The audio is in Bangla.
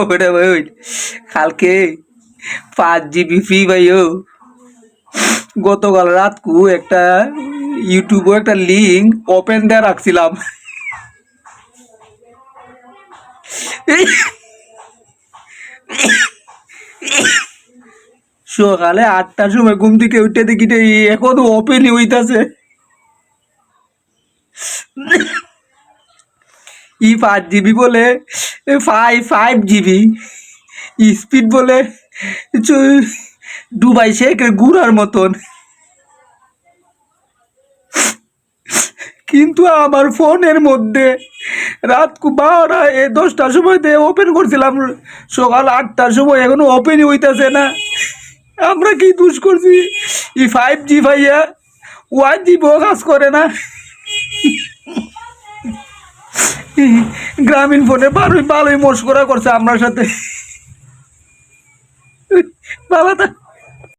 ওটা ভাই কালকে পাঁচ জিবি ফ্রি ভাইও গতকাল রাত কু একটা ইউটিউবে একটা লিঙ্ক ওপেন দিয়ে রাখছিলাম। সকালে আটটার সময় ঘুম থেকে উঠে দেখি এখনও ওপেনই হইতাছে। ই পাঁচ জিবি বলে ফাইভ ফাইভ জিবি। স্পিড বলে, চ- দুবাই শেখ গুড়ার মতন। কিন্তু আমার ফোনের মধ্যে রাত বারোটা, এ দশটার সময় ওপেন করছিলাম। সকাল আটটার সময় এখনও ওপেনই হইতাছে না। আমরা কি দুষ করছি? ই ফাইভ জি ভাইয়া ওয়ান জিবিও কাজ করে না। গ্রামীণ ফোনে ভালোই ভালোই মস্করা করছে আমার সাথে। বাবা